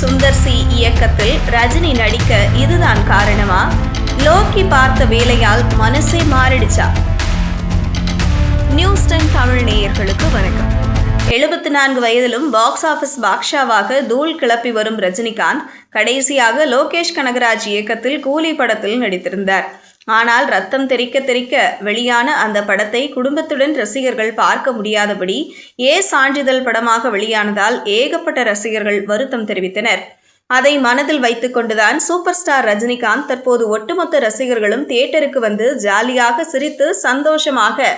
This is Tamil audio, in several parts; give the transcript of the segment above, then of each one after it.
சுந்தர் சி இயக்கத்தில் ரஜினி நடிக்க இதுதான் காரணமா? லோக்கி பார்த்த வேலையால் மனசே மாறிடுச்சா? நியூஸ் டைம் தமிழ் நேயர்களுக்கு வணக்கம். எழுபத்தி நான்கு வயதிலும் பாக்ஸ் ஆபீஸ் பாக்ஷாவாக தூள் கிளப்பி வரும் ரஜினிகாந்த் கடைசியாக லோகேஷ் கனகராஜ் இயக்கத்தில் கூலி படத்தில் நடித்திருந்தார். ஆனால் ரத்தம் தெறிக்க தெறிக்க வெளியான அந்த படத்தை குடும்பத்துடன் ரசிகர்கள் பார்க்க முடியாதபடி ஏ சான்றிதழ் படமாக வெளியானதால் ஏகப்பட்ட ரசிகர்கள் வருத்தம் தெரிவித்தனர். அதை மனதில் வைத்துக்கொண்டுதான் சூப்பர் ஸ்டார் ரஜினிகாந்த் தற்போது ஒட்டுமொத்த ரசிகர்களும் தியேட்டருக்கு வந்து ஜாலியாக சிரித்து சந்தோஷமாக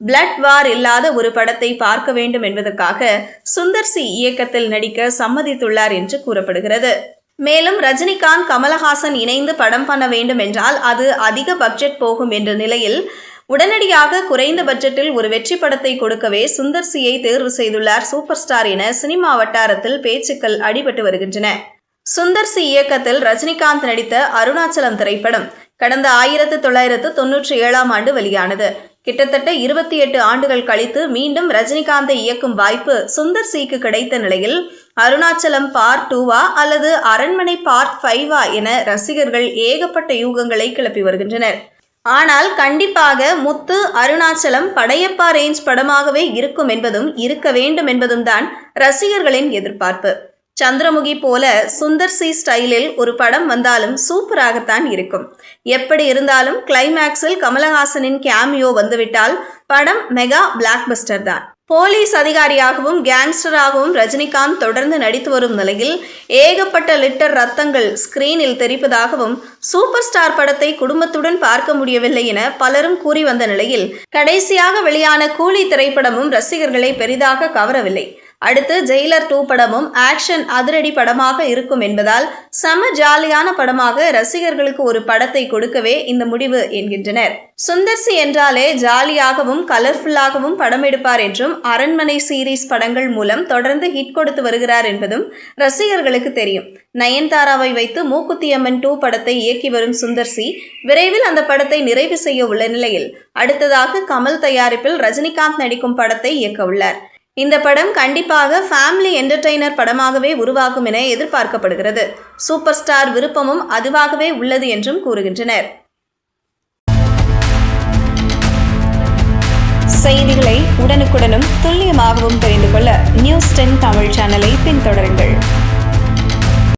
பிளட் வார் இல்லாத ஒரு படத்தை பார்க்க வேண்டும் என்பதற்காக சுந்தர் சி இயக்கத்தில் நடிக்க சம்மதித்துள்ளார் என்று கூறப்படுகிறது. மேலும் ரஜினிகாந்த் கமலஹாசன் இணைந்து படம் பண்ண வேண்டும் என்றால் அது அதிக பட்ஜெட் போகும் என்ற நிலையில் உடனடியாக குறைந்த பட்ஜெட்டில் ஒரு வெற்றி படத்தை கொடுக்கவே சுந்தர் சியை தேர்வு செய்துள்ளார் சூப்பர் ஸ்டார் என சினிமா வட்டாரத்தில் பேச்சுக்கள் அடிபட்டு வருகின்றன. சுந்தர் சி இயக்கத்தில் ரஜினிகாந்த் நடித்த அருணாச்சலம் திரைப்படம் கடந்த ஆயிரத்து தொள்ளாயிரத்து தொன்னூற்றி ஏழாம் ஆண்டு வெளியானது. கிட்டத்தட்ட இருபத்தி எட்டு ஆண்டுகள் கழித்து மீண்டும் ரஜினிகாந்தை இயக்கும் வாய்ப்பு சுந்தர் சிக்கு கிடைத்த நிலையில் அருணாச்சலம் பார்ட் டூவா அல்லது அரண்மனை பார்ட் ஃபைவா என ரசிகர்கள் ஏகப்பட்ட யூகங்களை கிளப்பி வருகின்றனர். ஆனால் கண்டிப்பாக முத்து அருணாச்சலம் படையப்பா ரேஞ்ச் படமாகவே இருக்கும் என்பதும் இருக்க வேண்டும் என்பதும் தான் ரசிகர்களின் எதிர்பார்ப்பு. சந்திரமுகி போல சுந்தர் சி ஸ்டைலில் ஒரு படம் வந்தாலும் சூப்பராகத்தான் இருக்கும். எப்படி இருந்தாலும் கிளைமேக்ஸில் கமலஹாசனின் கேமியோ வந்துவிட்டால் படம் மெகா பிளாக்பஸ்டர் தான். போலீஸ் அதிகாரியாகவும் கேங்ஸ்டராகவும் ரஜினிகாந்த் தொடர்ந்து நடித்து வரும் நிலையில் ஏகப்பட்ட லிட்டர் ரத்தங்கள் ஸ்கிரீனில் தெரிப்பதாகவும் சூப்பர் ஸ்டார் படத்தை குடும்பத்துடன் பார்க்க முடியவில்லை என பலரும் கூறி வந்த நிலையில் கடைசியாக வெளியான கூலி திரைப்படமும் ரசிகர்களை பெரிதாக கவரவில்லை. அடுத்து ஜெயிலர் டூ படமும் ஆக்ஷன் அதிரடி படமாக இருக்கும் என்பதால் சம ஜாலியான படமாக ரசிகர்களுக்கு ஒரு படத்தை கொடுக்கவே இந்த முடிவு என்கின்றனர். சுந்தர்சி என்றாலே ஜாலியாகவும் கலர்ஃபுல்லாகவும் படம் எடுப்பார் என்றும் அரண்மனை சீரீஸ் படங்கள் மூலம் தொடர்ந்து ஹிட் கொடுத்து வருகிறார் என்பதும் ரசிகர்களுக்கு தெரியும். நயன்தாராவை வைத்து மூக்குத்தியம்மன் டூ படத்தை இயக்கி வரும் சுந்தர்சி விரைவில் அந்த படத்தை நிறைவு செய்ய உள்ள நிலையில் அடுத்ததாக கமல் தயாரிப்பில் ரஜினிகாந்த் நடிக்கும் படத்தை இயக்க உள்ளார். இந்த படம் கண்டிப்பாக ஃபேமிலி என்டர்டெய்னர் படமாகவே உருவாகும் என எதிர்பார்க்கப்படுகிறது. சூப்பர் ஸ்டார் விருப்பமும் அதுவாகவே உள்ளது என்றும் கூறுகின்றனர். செய்திகளை உடனுக்குடனும் துல்லியமாகவும் தெரிந்து கொள்ள நியூஸ் டென் தமிழ் சேனலை பின்தொடருங்கள்.